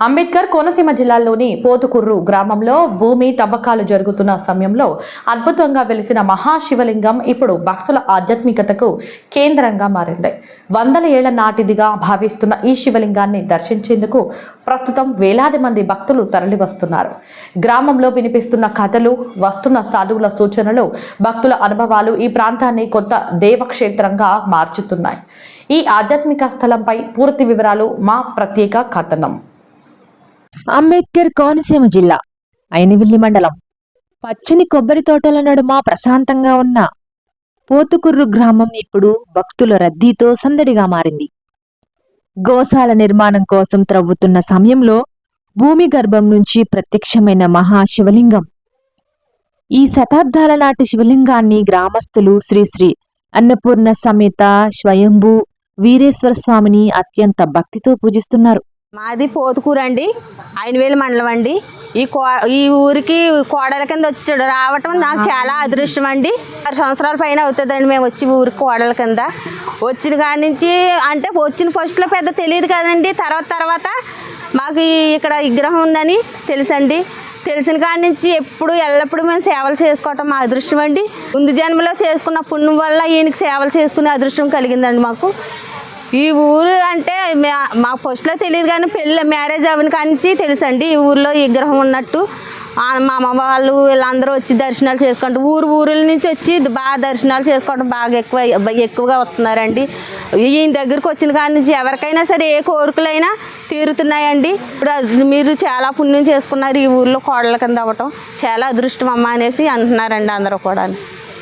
అంబేద్కర్ కోనసీమ జిల్లాలోని పోతుకుర్రు గ్రామంలో భూమి తవ్వకాలు జరుగుతున్న సమయంలో అద్భుతంగా వెలిసిన మహాశివలింగం ఇప్పుడు భక్తుల ఆధ్యాత్మికతకు కేంద్రంగా మారింది. వందల ఏళ్ళ నాటిదిగా భావిస్తున్న ఈ శివలింగాన్ని దర్శించేందుకు ప్రస్తుతం వేలాది మంది భక్తులు తరలివస్తున్నారు. గ్రామంలో వినిపిస్తున్న కథలు వస్తున్న సాధువుల సూచనలు భక్తుల అనుభవాలు ఈ ప్రాంతాన్ని కొత్త దేవక్షేత్రంగా మార్చుతున్నాయి. ఈ ఆధ్యాత్మిక స్థలంపై పూర్తి వివరాలు మా ప్రత్యేక కథనం. అంబేద్కర్ కోనసీమ జిల్లా అయినవిల్లి మండలం. పచ్చని కొబ్బరి తోటల నడుమ ప్రశాంతంగా ఉన్న పోతుకుర్రు గ్రామం ఇప్పుడు భక్తుల రద్దీతో సందడిగా మారింది. గోశాల నిర్మాణం కోసం త్రవ్వుతున్న సమయంలో భూమి గర్భం నుంచి ప్రత్యక్షమైన మహాశివలింగం. ఈ శతాబ్దాల నాటి శివలింగాన్ని గ్రామస్తులు శ్రీశ్రీ అన్నపూర్ణ సమేత స్వయంభూ వీరేశ్వర స్వామిని అత్యంత భక్తితో పూజిస్తున్నారు. మాది పోతుకూరు అండి ఐనవేలు మండలం అండి. ఈ కో ఈ ఊరికి కోడల కింద వచ్చాడు. రావటం నాకు చాలా అదృష్టం అండి ఆరు సంవత్సరాల పైన అవుతుందండి మేము వచ్చి ఊరికి కోడల కింద. వచ్చిన కాడి నుంచి అంటే వచ్చిన ఫస్ట్లో పెద్ద తెలియదు కదండి. తర్వాత తర్వాత మాకు ఇక్కడ విగ్రహం ఉందని తెలుసండి. తెలిసిన కాడి నుంచి ఎప్పుడు ఎల్లప్పుడూ మేము సేవలు చేసుకోవటం మా అదృష్టం అండి ముందు జన్మలో చేసుకున్న పుణ్యం వల్ల ఈయనకి సేవలు చేసుకునే అదృష్టం కలిగిందండి మాకు. ఈ ఊరు అంటే మా- మాకు ఫస్ట్లో తెలియదు కానీ పెళ్ళి మ్యారేజ్ అవ్వని కానించి తెలుసండి ఈ ఊర్లో ఈ విగ్రహం ఉన్నట్టు. మా అమ్మ వాళ్ళు వీళ్ళందరూ వచ్చి దర్శనాలు చేసుకుంటూ ఊరు ఊరుల నుంచి వచ్చి బాగా దర్శనాలు చేసుకోవడం బాగా ఎక్కువ ఎక్కువగా వస్తున్నారండి. ఈయన దగ్గరికి వచ్చిన కాడి నుంచి ఎవరికైనా సరే ఏ కోరికలైనా తీరుతున్నాయండి. ఇప్పుడు మీరు చాలా పుణ్యం చేసుకున్నారు ఈ ఊర్లో కోడల కింద అవ్వటం. చాలా అదృష్టం అమ్మ అనేసి అంటున్నారండి అందరూ కూడా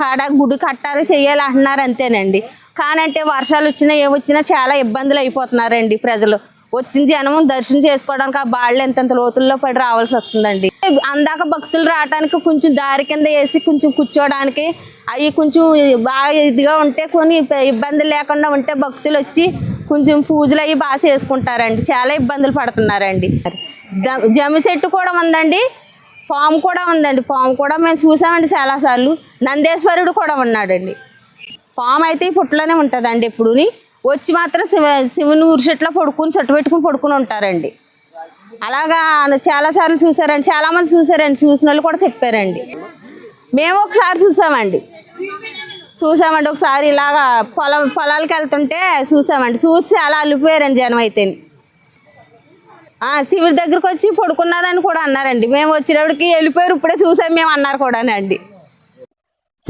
కాడ గుడి కట్టాలి చేయాలి అంటున్నారు అంతేనండి. కానంటే వర్షాలు వచ్చినా ఏమొచ్చినా చాలా ఇబ్బందులు అయిపోతున్నారండి ప్రజలు. వచ్చిన జనం దర్శనం చేసుకోవడానికి ఆ బాళ్ళు ఎంతెంత లోతుల్లో పడి రావాల్సి వస్తుందండి. అందాక భక్తులు రావడానికి కొంచెం దారి కింద వేసి కొంచెం కూర్చోవడానికి అవి కొంచెం బాగా ఇదిగా ఉంటే కొన్ని ఇబ్బందులు లేకుండా ఉంటే భక్తులు వచ్చి కొంచెం పూజలు అవి బాగా చేసుకుంటారండి. చాలా ఇబ్బందులు పడుతున్నారండి. ద- జమ్మి చెట్టు కూడా ఉందండి. పాము కూడా ఉందండి. పాము కూడా మేము చూసామండి చాలాసార్లు. నందేశ్వరుడు కూడా ఉన్నాడండి. ఫామ్ అయితే ఈ పుట్టలోనే ఉంటుందండి ఎప్పుడుని. వచ్చి మాత్రం శివ శివుని ఊరి పడుకుని చెట్టు పెట్టుకుని పడుకుని ఉంటారండి. అలాగా చాలాసార్లు చూసారండి. చాలామంది చూసారండి. చూసిన వాళ్ళు కూడా చెప్పారండి. మేము ఒకసారి చూసామండి. చూసామండి. ఒకసారి ఇలాగా పొలం పొలాలకు వెళ్తుంటే చూసామండి. చూసి అలా అల్లిపోయారండి జనం అయితే. శివుడి దగ్గరకు వచ్చి పడుకున్నదని కూడా అన్నారండి. మేము వచ్చినప్పటికి వెళ్ళిపోయారు. ఇప్పుడే చూసాం మేము అన్నారు కూడానండి.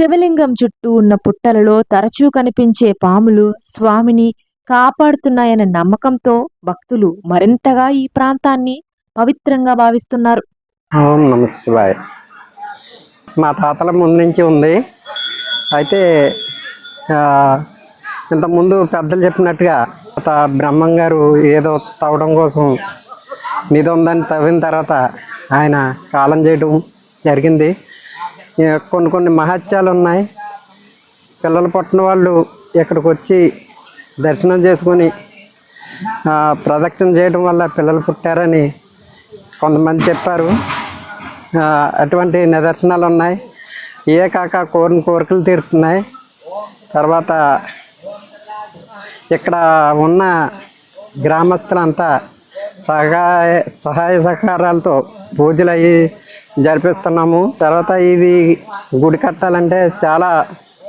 శివలింగం చుట్టూ ఉన్న పుట్టలలో తరచూ కనిపించే పాములు స్వామిని కాపాడుతున్నాయన్న నమ్మకంతో భక్తులు మరింతగా ఈ ప్రాంతాన్ని పవిత్రంగా భావిస్తున్నారు. అవును నమస్తే మా తాతల ముందు నుంచి ఉంది. అయితే ఇంతకుముందు పెద్దలు చెప్పినట్టుగా తాత బ్రహ్మం గారు ఏదో తవ్వడం కోసం నిధి ఉందని తవ్విన తర్వాత ఆయన కాలం చేయడం జరిగింది. కొన్ని కొన్ని మహత్యాలు ఉన్నాయి పిల్లలు పుట్టిన వాళ్ళు ఇక్కడికి వచ్చి దర్శనం చేసుకొని ప్రదక్షిణ చేయడం వల్ల పిల్లలు పుట్టారని కొంతమంది చెప్పారు. అటువంటి నిదర్శనాలు ఉన్నాయి ఏ కాక కోరిన కోరికలు తీరుతున్నాయి. తర్వాత ఇక్కడ ఉన్న గ్రామస్తులంతా సహాయ సహాయ సహకారాలతో పూజలు అవి జరిపిస్తున్నాము. తర్వాత ఇది గుడి కట్టాలంటే చాలా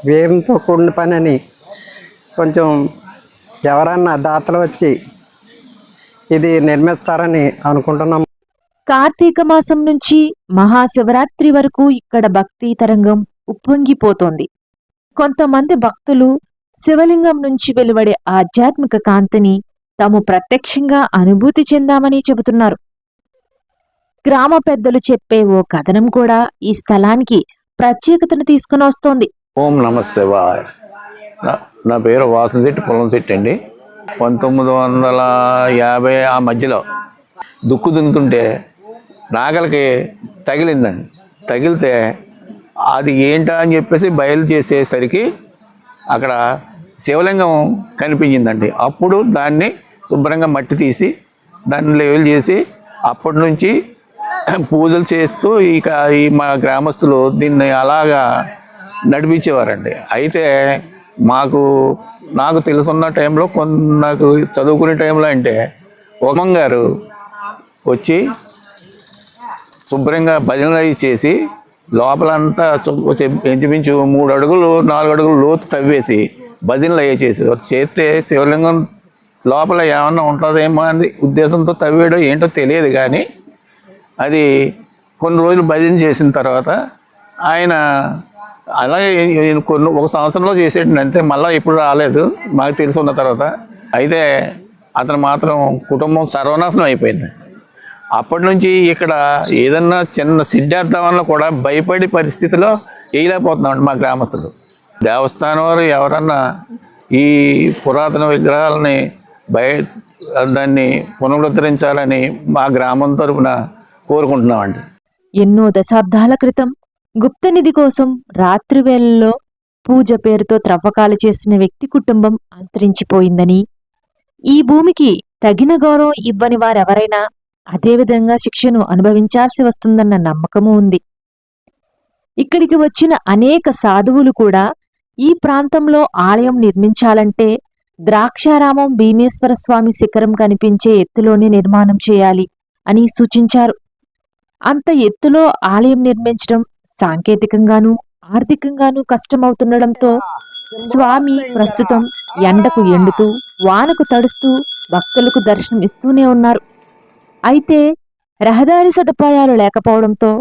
వ్యయంతో కూడిన పని అని కొంచెం ఎవరన్నా దాతలు వచ్చి ఇది నిర్మిస్తారని అనుకుంటున్నాము. కార్తీక మాసం నుంచి మహాశివరాత్రి వరకు ఇక్కడ భక్తి తరంగం ఉప్పొంగిపోతోంది. కొంతమంది భక్తులు శివలింగం నుంచి వెలువడే ఆధ్యాత్మిక కాంతిని తాము ప్రత్యక్షంగా అనుభూతి చెందామని చెబుతున్నారు. గ్రామ పెద్దలు చెప్పే ఓ కథనం కూడా ఈ స్థలానికి ప్రత్యేకతను తీసుకుని వస్తోంది. ఓం నమ నా పేరు వాసన్ శెట్టి పొలం శెట్టి అండి. పంతొమ్మిది వందల యాభై ఆ మధ్యలో దుక్కు దున్నుతుంటే నాగలికి తగిలిందండి. తగిలితే అది ఏంటా అని చెప్పేసి బయలు చేసేసరికి అక్కడ శివలింగం కనిపించిందండి. అప్పుడు దాన్ని శుభ్రంగా మట్టి తీసి దాన్ని లెవెల్ చేసి అప్పటి నుంచి పూజలు చేస్తూ ఇక ఈ మా గ్రామస్తులు దీన్ని అలాగా నడిపించేవారండి. అయితే మాకు నాకు తెలుసున్న టైంలో కొన్ని నాకు చదువుకునే టైంలో అంటే ఉమం గారు వచ్చి శుభ్రంగా భజనలు అవి చేసి లోపలంతా శుభ్ర- ఇంచుమించు మూడు అడుగులు నాలుగు అడుగులు లోతు తవ్వేసి భజనలు అయ్యే చేసి చేస్తే శివలింగం లోపల ఏమన్నా ఉంటుందేమో అని ఉద్దేశంతో తవ్వేయడం ఏంటో తెలియదు కానీ అది కొన్ని రోజులు భజన చేసిన తర్వాత ఆయన అలాగే కొన్ని ఒక సంవత్సరంలో చేసేటండి అంతే. మళ్ళీ ఎప్పుడు రాలేదు. మాకు తెలిసి ఉన్న తర్వాత. అయితే అతను మాత్రం కుటుంబం సర్వనాశనం అయిపోయింది. అప్పటి నుంచి ఇక్కడ ఏదన్నా చిన్న సిద్ధార్థంలో కూడా భయపడే పరిస్థితిలో వేయలేకపోతున్నామండి మా గ్రామస్తులు. దేవస్థానం వారు ఎవరన్నా ఈ పురాతన విగ్రహాలని బయ దాన్ని పునరుద్ధరించాలని మా గ్రామం తరపున కోరుకుంటున్నామండి. ఎన్నో దశాబ్దాల క్రితం గుప్తనిధి కోసం రాత్రివేళల్లో పూజ పేరుతో త్రవ్వకాలు చేసిన వ్యక్తి కుటుంబం అంతరించిపోయిందని ఈ భూమికి తగిన గౌరవం ఇవ్వని వారెవరైనా అదేవిధంగా శిక్షను అనుభవించాల్సి వస్తుందన్న నమ్మకము ఉంది. ఇక్కడికి వచ్చిన అనేక సాధువులు కూడా ఈ ప్రాంతంలో ఆలయం నిర్మించాలంటే ద్రాక్షారామం భీమేశ్వర స్వామి శిఖరం కనిపించే ఎత్తులోనే నిర్మాణం చేయాలి అని సూచించారు. అంత ఎత్తులో ఆలయం నిర్మించడం సాంకేతికంగానూ ఆర్థికంగానూ కష్టమవుతుండడంతో స్వామి ప్రస్తుతం ఎండకు ఎండుతూ వానకు తడుస్తూ భక్తులకు దర్శనం ఇస్తూనే ఉన్నారు. అయితే రహదారి సదుపాయాలు లేకపోవడంతో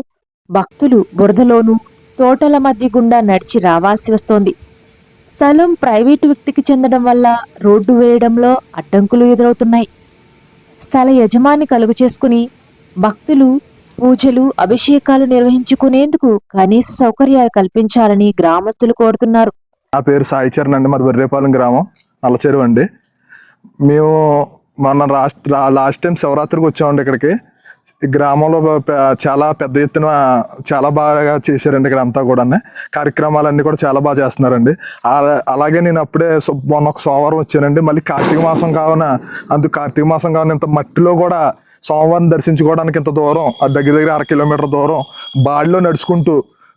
భక్తులు బురదలోనూ తోటల మధ్య గుండా నడిచి రావాల్సి వస్తోంది. స్థలం ప్రైవేటు వ్యక్తికి చెందడం వల్ల రోడ్డు వేయడంలో అడ్డంకులు ఎదురవుతున్నాయి. స్థల యజమాని కలుగు చేసుకుని భక్తులు పూజలు అభిషేకాలు నిర్వహించుకునేందుకు కనీస సౌకర్యాలు కల్పించాలని గ్రామస్తులు కోరుతున్నారు. నా పేరు సాయి చరణ్ అండి. మరి బర్రేపాలెం గ్రామం. నల్లచెరువు అండి. మేము మన రాష్ట్ర లాస్ట్ టైం శివరాత్రికి వచ్చామండి ఇక్కడికి. గ్రామంలో చాలా పెద్ద ఎత్తున చాలా బాగా చేశారండి ఇక్కడ అంతా కూడా కార్యక్రమాలన్నీ కూడా చాలా బాగా చేస్తున్నారండి. అలా- అలాగే నేను అప్పుడే సు- మొన్న ఒక సోమవారం వచ్చానండి. మళ్ళీ కార్తీక మాసం కావున అందుకు కార్తీక మాసం కావున ఇంత మట్టిలో కూడా సోమవారం దర్శించుకోవడానికి ఇంత దూరం? ఆ దగ్గర దగ్గర అర కిలోమీటర్ దూరం. బాడిలో నడుచుకుంటూ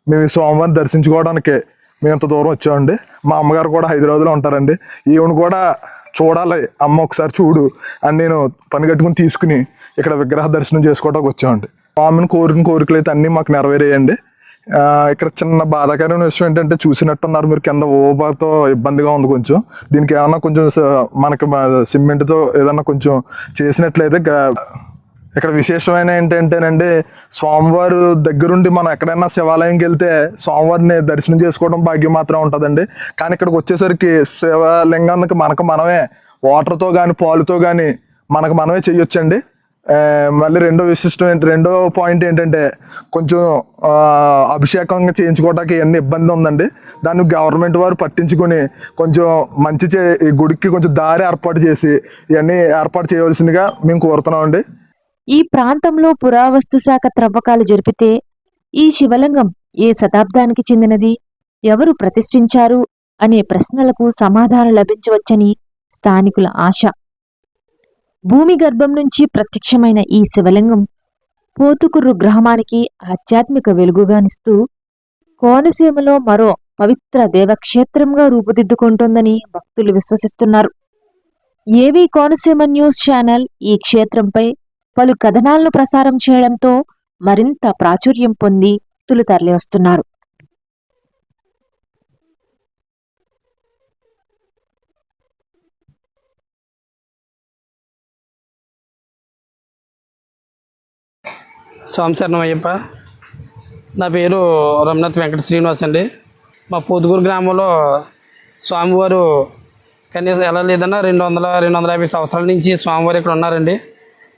మేము స్వామివారిని సోమవారం దర్శించుకోవడానికి మేము ఇంత దూరం వచ్చామండి? మా అమ్మగారు కూడా హైదరాబాద్లో ఉంటారండి. ఈవిని కూడా చూడాలి. అమ్మ ఒకసారి చూడు అని నేను పని కట్టుకుని తీసుకుని ఇక్కడ విగ్రహ దర్శనం చేసుకోవడానికి వచ్చామండి. స్వామిని కోరిన కోరికలు అయితే అన్నీ మాకు నెరవేరేయండి. ఇక్కడ చిన్న బాధాకరమైన విషయం ఏంటంటే చూసినట్టున్నారు మీరు కింద ఓబాతో ఇబ్బందిగా ఉంది కొంచెం. దీనికి ఏమన్నా కొంచెం మనకి మా సిమెంట్తో ఏదన్నా కొంచెం చేసినట్లయితే ఇక్కడ విశేషమైన ఏంటంటేనండి స్వామివారు దగ్గరుండి మనం ఎక్కడైనా శివాలయంకి వెళ్తే స్వామివారిని దర్శనం చేసుకోవడం భాగ్యం మాత్రం ఉంటుందండి. కానీ ఇక్కడికి వచ్చేసరికి శివలింగానికి మనకు మనమే వాటర్తో కానీ పాలుతో కానీ మనకు మనమే చేయొచ్చండి మళ్ళీ రెండో విశిష్టం ఏంటి రెండో పాయింట్ ఏంటంటే కొంచెం అభిషేకంగా చేయించుకోవడానికి ఎన్ని ఇబ్బంది ఉందండి. దాన్ని గవర్నమెంట్ వారు పట్టించుకొని కొంచెం మంచి చే ఈ గుడికి కొంచెం దారి ఏర్పాటు చేసి ఇవన్నీ ఏర్పాటు చేయవలసిందిగా మేము కోరుతున్నామండి. ఈ ప్రాంతంలో పురావస్తు శాఖ త్రవ్వకాలు జరిపితే ఈ శివలింగం ఏ శతాబ్దానికి చెందినది? ఎవరు ప్రతిష్ఠించారు? అనే ప్రశ్నలకు సమాధానం లభించవచ్చని స్థానికుల ఆశ. భూమి గర్భం నుంచి ప్రత్యక్షమైన ఈ శివలింగం పోతుకుర్రు గ్రామానికి ఆధ్యాత్మిక వెలుగుగానిస్తూ కోనసీమలో మరో పవిత్ర దేవక్షేత్రంగా రూపుదిద్దుకుంటోందని భక్తులు విశ్వసిస్తున్నారు. ఏవీ కోనసీమ న్యూస్ ఛానల్ ఈ క్షేత్రంపై పలు కథనాలను ప్రసారం చేయడంతో మరింత ప్రాచుర్యం పొంది భక్తులు తరలివస్తున్నారు సోమశరణం అయ్యప్ప. నా పేరు రమణత్ వెంకట శ్రీనివాస్ అండి. మా పొదుగురు గ్రామంలో స్వామివారు కనీసం ఎలా లేదన్నా రెండు వందల రెండు వందల యాభై సంవత్సరాల నుంచి స్వామివారు ఇక్కడ ఉన్నారండి.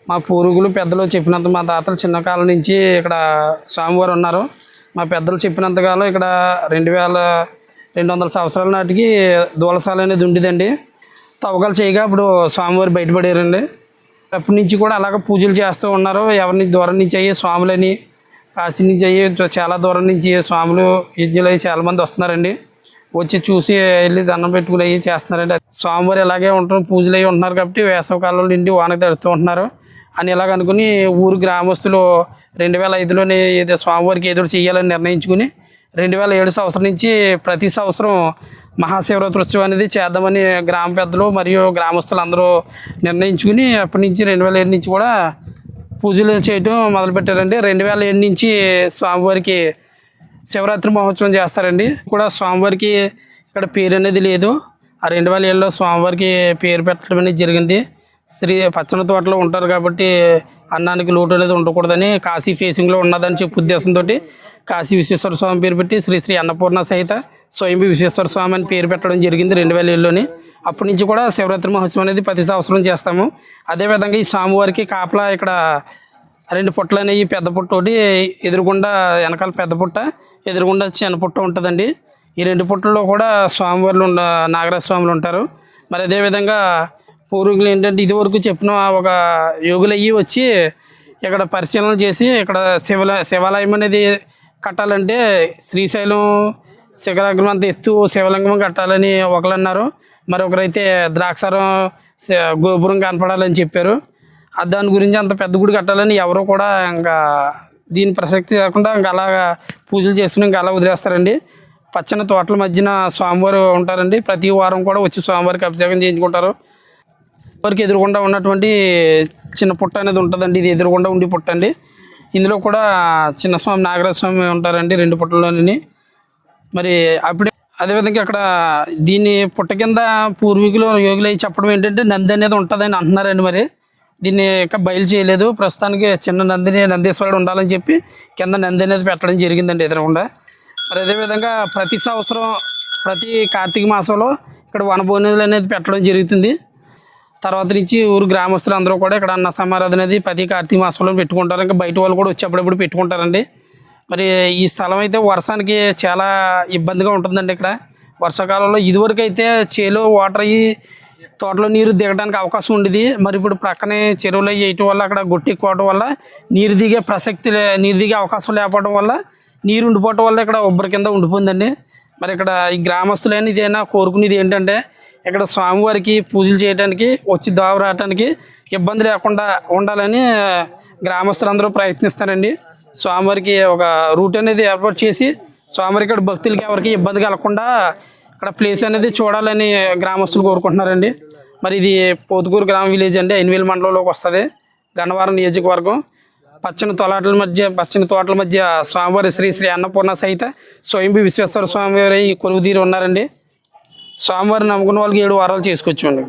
మా పూర్వీకులు పెద్దలు చెప్పినంత మా తాతలు చిన్న కాలం నుంచి ఇక్కడ స్వామివారు ఉన్నారు. మా పెద్దలు చెప్పినంతకాలం ఇక్కడ రెండు వేల రెండు వందల సంవత్సరాల నాటికి దూలసాల అనేది ఉండేదండి. తవ్వకాలు చేయగా అప్పుడు స్వామివారు బయటపడారండి. అప్పటి నుంచి కూడా అలాగ పూజలు చేస్తూ ఉన్నారు. ఎవరిని దూరం నుంచి అయ్యే స్వాములని కాశీ నుంచి అయ్యి చాలా దూరం నుంచి స్వాములు యజ్ఞులు అయ్యి చాలా మంది వస్తున్నారండి. వచ్చి చూసి వెళ్ళి దండం పెట్టుకుని అయ్యి చేస్తున్నారండి. స్వామివారు ఇలాగే ఉంటారు పూజలు అయ్యి ఉంటున్నారు కాబట్టి వేసవకాలంలో నిండి వానకు తడుతూ ఉంటున్నారు. అని ఇలాగ అనుకుని ఊరు గ్రామస్తులు రెండు వేల ఐదులోనే ఏదో స్వామివారికి ఏదో చేయాలని నిర్ణయించుకుని రెండు వేల ఏడు సంవత్సరం నుంచి ప్రతి సంవత్సరం మహాశివరాత్రి ఉత్సవం అనేది చేద్దామని గ్రామ పెద్దలు మరియు గ్రామస్తులు అందరూ నిర్ణయించుకుని అప్పటి నుంచి రెండు వేల ఏడు నుంచి కూడా పూజలు చేయటం మొదలుపెట్టారండి. రెండు వేల ఏడు నుంచి స్వామివారికి శివరాత్రి మహోత్సవం చేస్తారండి. కూడా స్వామివారికి ఇక్కడ పేరు అనేది లేదు. ఆ రెండు వేల ఏళ్ళలో స్వామివారికి పేరు పెట్టడం అనేది జరిగింది. శ్రీ పచ్చని తోటలో ఉంటారు కాబట్టి అన్నానికి లోటు అనేది ఉండకూడదని కాశీ ఫేసింగ్లో ఉన్నదని చెప్పి ఉద్దేశంతో కాశీ విశ్వేశ్వర స్వామి పేరు పెట్టి శ్రీ శ్రీ అన్నపూర్ణ సహిత స్వయంభి విశ్వేశ్వర స్వామి అని పేరు పెట్టడం జరిగింది రెండు వేల ఏళ్ళలోని అప్పటి నుంచి కూడా శివరాత్రి మహోత్సవం అనేది ప్రతి సంవత్సరం చేస్తాము. అదేవిధంగా ఈ స్వామివారికి కాపలా ఇక్కడ రెండు పుట్టలు అనేవి పెద్ద పుట్ట ఒకటి ఎదురుగుండా వెనకాల పెద్ద పుట్ట ఎదురుగుండా చిన్న పుట్ట ఉంటుందండి. ఈ రెండు పుట్టల్లో కూడా స్వామివార్లు ఉండ నాగరాజ స్వాములు ఉంటారు. మరి అదేవిధంగా పూర్వీకులు ఏంటంటే ఇదివరకు చెప్పిన ఒక యోగులయ్యి వచ్చి ఇక్కడ పరిశీలన చేసి ఇక్కడ శివల శివాలయం అనేది కట్టాలంటే శ్రీశైలం శిఖరాగ్రం అంత ఎత్తు శివలింగం కట్టాలని ఒకరు అన్నారు. మరి ఒకరైతే ద్రాక్షారం గోపురం కనపడాలని చెప్పారు. దాని గురించి అంత పెద్ద గుడి కట్టాలని ఎవరు కూడా ఇంకా దీని ప్రసక్తి కాకుండా ఇంకా అలాగా పూజలు చేసుకుని ఇంకా అలా వదిలేస్తారండి. పచ్చని తోటల మధ్యన స్వామివారు ఉంటారండి. ప్రతి వారం కూడా వచ్చి స్వామివారికి అభిషేకం చేయించుకుంటారు. వారికి ఎదురుగుండా ఉన్నటువంటి చిన్న పుట్ట అనేది ఉంటుందండి. ఇది ఎదురుగుండా ఉండి పుట్ట అండి. ఇందులో కూడా చిన్న స్వామి నాగరాజ స్వామి ఉంటారండి రెండు పుట్టలోని మరి అప్పుడే అదేవిధంగా అక్కడ దీన్ని పుట్ట కింద పూర్వీకులు యోగులు అయి చెప్పడం ఏంటంటే నంది అనేది ఉంటుందని అంటున్నారండి మరి. దీన్ని ఇంకా బయలు చేయలేదు. ప్రస్తుతానికి చిన్న నందిని నందీశ్వరుడు ఉండాలని చెప్పి కింద నంది అనేది పెట్టడం జరిగిందండి ఎదురకుండా. మరి అదేవిధంగా ప్రతి సంవత్సరం ప్రతి కార్తీక మాసంలో ఇక్కడ వనభోజనాలు అనేది పెట్టడం జరుగుతుంది. తర్వాత నుంచి ఊరు గ్రామస్తులు అందరూ కూడా ఇక్కడ అన్న సమారాధన అనేది ప్రతి కార్తీక మాసంలో పెట్టుకుంటారు. ఇంకా బయట వాళ్ళు కూడా వచ్చేప్పుడప్పుడు పెట్టుకుంటారండి. మరి ఈ స్థలం అయితే వర్షానికి చాలా ఇబ్బందిగా ఉంటుందండి ఇక్కడ. వర్షాకాలంలో ఇదివరకు అయితే చేలో వాటర్ అయ్యి తోటలో నీరు దిగడానికి అవకాశం ఉండేది. మరి ఇప్పుడు ప్రక్కనే చెరువులు వేయటం వల్ల అక్కడ గొట్టి వల్ల నీరు దిగే ప్రసక్తి లే- నీరు దిగే అవకాశం లేకపోవడం వల్ల నీరు ఉండిపోవటం వల్ల ఇక్కడ ఉబ్బరి కింద ఉండిపోయిందండి. మరి ఇక్కడ ఈ గ్రామస్తులైన ఇదైనా కోరుకునేది ఏంటంటే ఇక్కడ స్వామివారికి పూజలు చేయడానికి వచ్చి దావ రావడానికి ఇబ్బంది లేకుండా ఉండాలని గ్రామస్తులందరూ ప్రయత్నిస్తారండి. స్వామివారికి ఒక రూట్ అనేది ఏర్పాటు చేసి స్వామివారికి ఇక్కడ భక్తులకి ఎవరికి ఇబ్బంది కలగకుండా ఇక్కడ ప్లేస్ అనేది చూడాలని గ్రామస్తులు కోరుకుంటున్నారండి. మరి ఇది పోతుకూరు గ్రామ విలేజ్ అండి ఐనవేలు మండలంలోకి వస్తుంది. గన్నవరం నియోజకవర్గం. పచ్చని తొలాటల మధ్య పచ్చని తోటల మధ్య స్వామివారి శ్రీ శ్రీ అన్నపూర్ణ సహిత స్వయంభి విశ్వేశ్వర స్వామివారి కొలువుదీరి ఉన్నారండి. స్వామివారిని నమ్ముకున్న వాళ్ళకి ఏడు వారాలు చేసుకోవచ్చు అండి